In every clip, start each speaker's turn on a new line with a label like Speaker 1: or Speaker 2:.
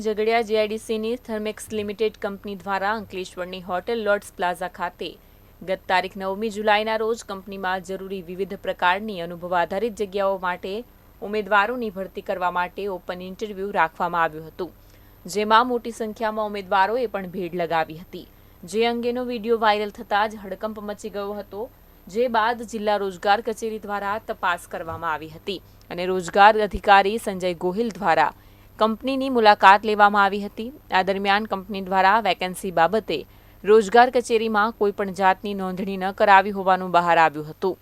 Speaker 1: ઝઘડિયા જીઆઈડીસીની Thermax limited company દ્વારા અંકલેશ્વરની હોટેલ લોર્ડ્સ પ્લાઝા ખાતે. ગત તારીખ નવમી જુલાઈના રોજ કંપનીમાં જરૂરી વિવિધ પ્રકારની અનુભવ આધારિત જગ્યાઓ માટે ઉમેદવારોની ભરતી કરવા માટે ઓપન ઇન્ટરવ્યૂ રાખવામાં આવ્યું હતું. જેમાં મોટી સંખ્યામાં ઉમેદવારોએ પણ ભીડ લગાવી હતી. જે અંગેનો વીડિયો વાયરલ થતાં જ હડકંપ મચી ગયો હતો, જે બાદ જિલ્લા રોજગાર કચેરી દ્વારા તપાસ કરવામાં આવી હતી. અને રોજગાર અધિકારી સંજય ગોહિલ દ્વારા કંપનીની મુલાકાત લેવામાં આવી હતી. આ દરમિયાન કંપની દ્વારા વેકેન્સી બાબતે રોજગાર કચેરીમાં કોઈપણ જાતની નોંધણી ન કરાવી હોવાનું બહાર આવ્યું હતું.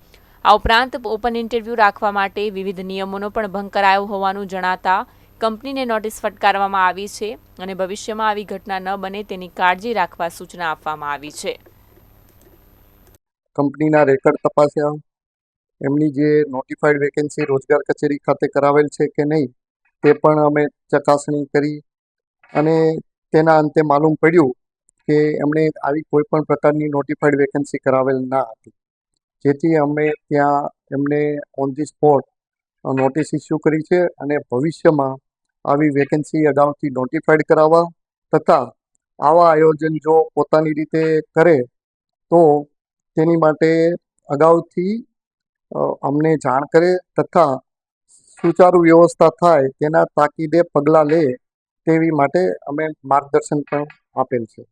Speaker 1: આ ઉપરાંત ઓપન ઇન્ટરવ્યૂ રાખવા માટે વિવિધ નિયમોનો પણ ભંગ કરાયો હોવાનું જણાતા કંપનીને નોટિસ ફટકારવામાં આવી છે અને ભવિષ્યમાં આવી ઘટના ન બને તેની કાળજી રાખવા સૂચના આપવામાં આવી છે.
Speaker 2: કંપનીના રેકર્ડ તપાસ્યા. એમની જે નોટિફાઈડ વેકેન્સી રોજગાર કચેરી ખાતે કરાવેલ છે કે નહીં તે પણ અમે ચકાસણી કરી અને તેના અંતે માલુમ પડ્યું કે એમણે આવી કોઈ પણ પ્રકારની નોટિફાઈડ વેકેન્સી કરાવેલ ના હતી. જેથી અમે ત્યાં એમને on the spot notice issue કરી છે અને ભવિષ્યમાં આવી વેકેન્સી અગાઉથી નોટિફાઈડ કરાવવા તથા આવા આયોજન જો પોતાની રીતે કરે તો તેની માટે અગાઉથી અમને જાણ કરે તથા સુચારુ વ્યવસ્થા થાય તેના તાકીદે પગલાં લે તેવી માટે અમે માર્ગદર્શન પણ આપેલ છે.